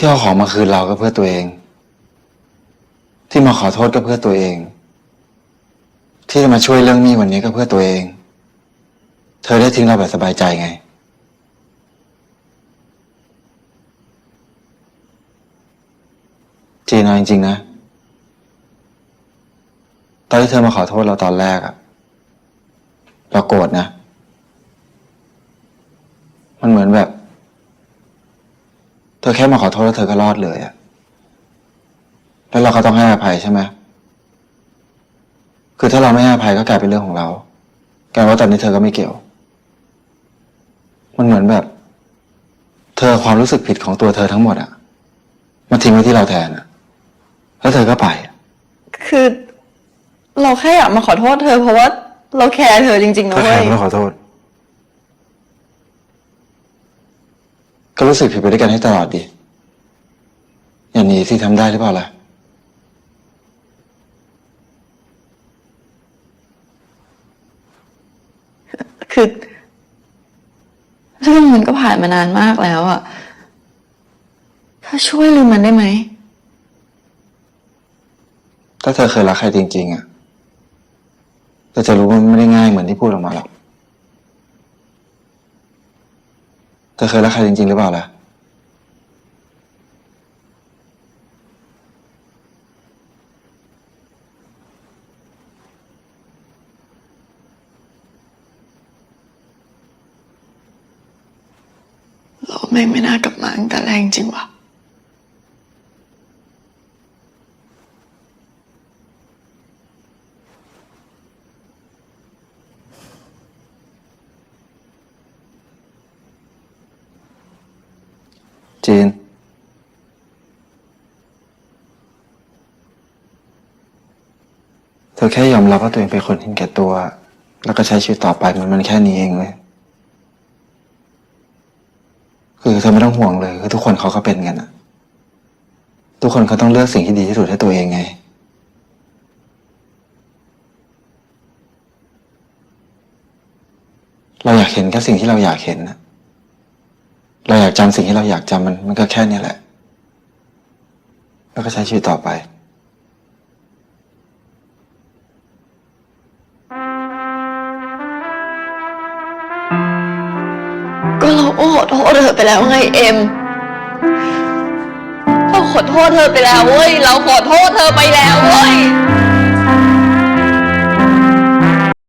ที่เอาของมาคืนเราก็เพื่อตัวเอง ที่มาขอโทษก็เพื่อตัวเอง ที่จะมาช่วยเรื่องนี้วันนี้ก็เพื่อตัวเอง เธอได้ทิ้งเราแบบสบายใจไง จีนเอาจริงๆนะ ตอนที่เธอมาขอโทษเราตอนแรกอะเราโกรธนะ มันเหมือนแบบ อแค่มาขอโทษแล้วเธอก็รอดเลยอะแล้วเราก็ต้องให้อภัยใช่ไหมคือถ้าเราไม่ให้อภัยก็กลายเป็นเรื่องของเรากลายว่าตอนนี้เธอก็ไม่เกี่ยว มันเหมือนแบบ เธอเอาความรู้สึกผิดของตัวเธอทั้งหมดอะมาทิ้งไว้ที่เราแทนอะแล้วเธอก็ไปอะคือ เราแค่อยากมาขอโทษเธอเพราะว่าเราแคร์เธอจริงๆถ้านะใครเว้ยไม่ต้องขอโทษ ก็รู้สึกผิดไปด้วยกันให้ตลอดดีอย่างนี้ที่ทำได้หรือเปล่าล่ะ คือ เรื่องมันก็ผ่านมานานมากแล้วอะถ้าช่วยลืมมันได้ไหม ถ้าเธอเคยรักใครจริง ๆอะเธอจะรู้ว่ามันไม่ได้ง่ายเหมือนที่พูดออกมาหรอก เธอเคยรักใครจริง ๆ หรือเปล่าล่ะ เราแม่งไม่น่ากลับมาตั้งแต่แรกจริงว่ะ จน เธอแค่ยอมรับว่าตัวเองเป็นคนเห็นแก่ตัว แล้วก็ใช้ชีวิตต่อไปมันมันแค่นี้เองเลยคือเธอไม่ต้องห่วงเลยคือทุกคนเขาก็เป็นกันอะทุกคนเขาต้องเลือกสิ่งที่ดีที่สุดให้ตัวเองไงเราอยากเห็นแค่สิ่งที่เราอยากเห็นนะ เราอยากจำสิ่งที่เราอยากจำมันมันก็แค่นี้แหละ แล้วก็ใช้ชีวิตต่อไป ก็เราก็ขอโทษเธอไปแล้วไงเอ็มเราขอโทษเธอไปแล้วเว้ย เราขอโทษเธอไปแล้วเว้ย